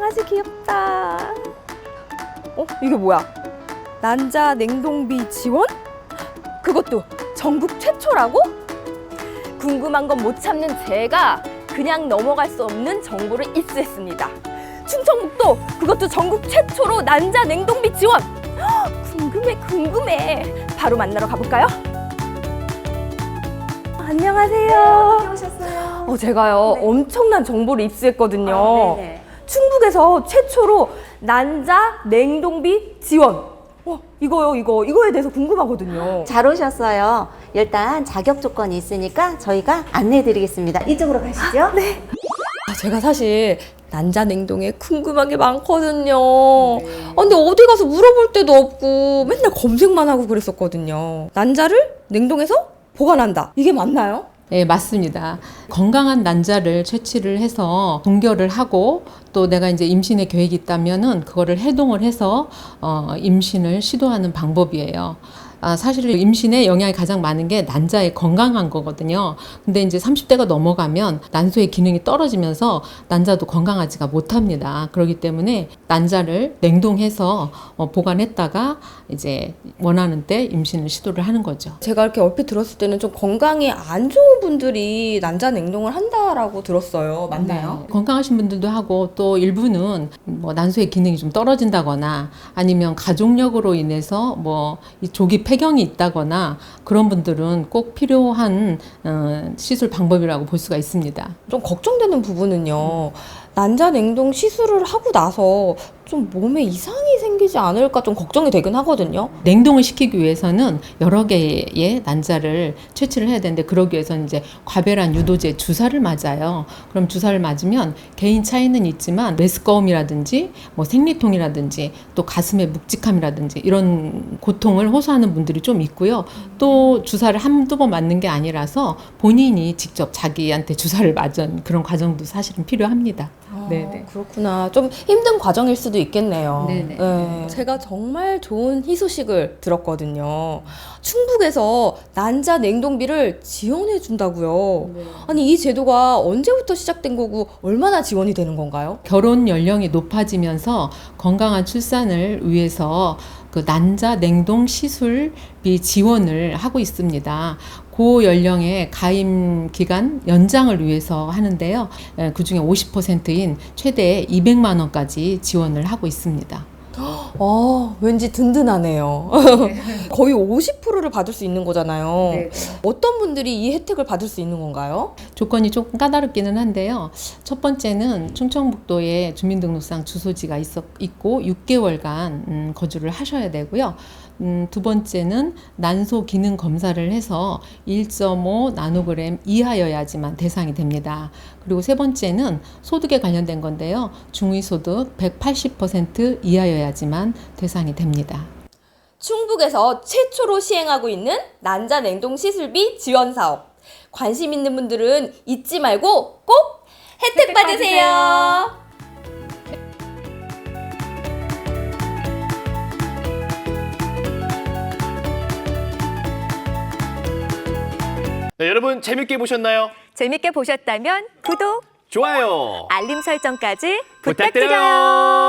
강아지 귀엽다. 어? 이게 뭐야? 난자 냉동비 지원? 그것도 전국 최초라고? 궁금한 건 못 참는 제가 그냥 넘어갈 수 없는 정보를 입수했습니다. 충청북도 그것도 전국 최초로 난자 냉동비 지원. 헉, 궁금해 궁금해. 바로 만나러 가볼까요? 안녕하세요. 오셨어요? 어, 제가요 네. 엄청난 정보를 입수했거든요. 아, 네네. 충북에서 최초로 난자 냉동비 지원. 어, 이거요, 이거 이거에 대해서 궁금하거든요. 잘 오셨어요. 일단 자격 조건이 있으니까 저희가 안내해 드리겠습니다. 이쪽으로 가시죠. 네. 아, 제가 사실 난자 냉동에 궁금한 게 많거든요. 네. 아, 근데 어디 가서 물어볼 데도 없고 맨날 검색만 하고 그랬었거든요. 난자를 냉동해서 보관한다. 이게 맞나요? 네, 맞습니다. 건강한 난자를 채취를 해서 동결을 하고 또 내가 이제 임신의 계획이 있다면은 그거를 해동을 해서 어, 임신을 시도하는 방법이에요. 아, 사실 임신에 영향이 가장 많은 게 난자의 건강한 거거든요. 근데 이제 30대가 넘어가면 난소의 기능이 떨어지면서 난자도 건강하지가 못합니다. 그렇기 때문에 난자를 냉동해서 어, 보관했다가 이제 원하는 때 임신을 시도를 하는 거죠. 제가 이렇게 얼핏 들었을 때는 좀 건강이 안 좋은 분들이 난자 냉동을 한다라고 들었어요. 맞나요? 네. 건강하신 분들도 하고 또 일부는 뭐 난소의 기능이 좀 떨어진다거나 아니면 가족력으로 인해서 뭐 이 조기 폐경이 있다거나 그런 분들은 꼭 필요한 어, 시술 방법이라고 볼 수가 있습니다. 좀 걱정되는 부분은요. 난자 냉동 시술을 하고 나서 좀 몸에 이상이 생기지 않을까 좀 걱정이 되긴 하거든요. 냉동을 시키기 위해서는 여러 개의 난자를 채취를 해야 되는데 그러기 위해서는 이제 과배란 유도제 주사를 맞아요. 그럼 주사를 맞으면 개인 차이는 있지만 메스꺼움이라든지 뭐 생리통이라든지 또 가슴의 묵직함이라든지 이런 고통을 호소하는 분들이 좀 있고요. 또 주사를 한두 번 맞는 게 아니라서 본인이 직접 자기한테 주사를 맞은 그런 과정도 사실은 필요합니다. 네네. 아, 그렇구나. 좀 힘든 과정일 수도 있겠네요. 네네. 네. 제가 정말 좋은 희소식을 들었거든요. 충북에서 난자 냉동비를 지원해 준다고요. 아니 이 제도가 언제부터 시작된 거고 얼마나 지원이 되는 건가요? 결혼 연령이 높아지면서 건강한 출산을 위해서 그 난자 냉동 시술비 지원을 하고 있습니다. 고 연령의 가임 기간 연장을 위해서 하는데요. 그 중에 50%인 최대 200만 원까지 지원을 하고 있습니다. 아, 왠지 든든하네요. 거의 50%를 받을 수 있는 거잖아요. 어떤 분들이 이 혜택을 받을 수 있는 건가요? 조건이 조금 까다롭기는 한데요. 첫 번째는 충청북도에 주민등록상 주소지가 있어, 있고 6개월간 음, 거주를 하셔야 되고요. 음, 두 번째는 난소 기능 검사를 해서 1.5 나노그램 이하여야지만 대상이 됩니다. 그리고 세 번째는 소득에 관련된 건데요. 중위소득 180% 이하여야지만 대상이 됩니다. 충북에서 최초로 시행하고 있는 난자 냉동 시술비 지원 사업. 관심 있는 분들은 잊지 말고 꼭 혜택, 혜택 받으세요. 네, 여러분 재밌게 보셨나요? 재밌게 보셨다면 구독, 좋아요. 알림 설정까지 부탁드려요. 부탁드려요.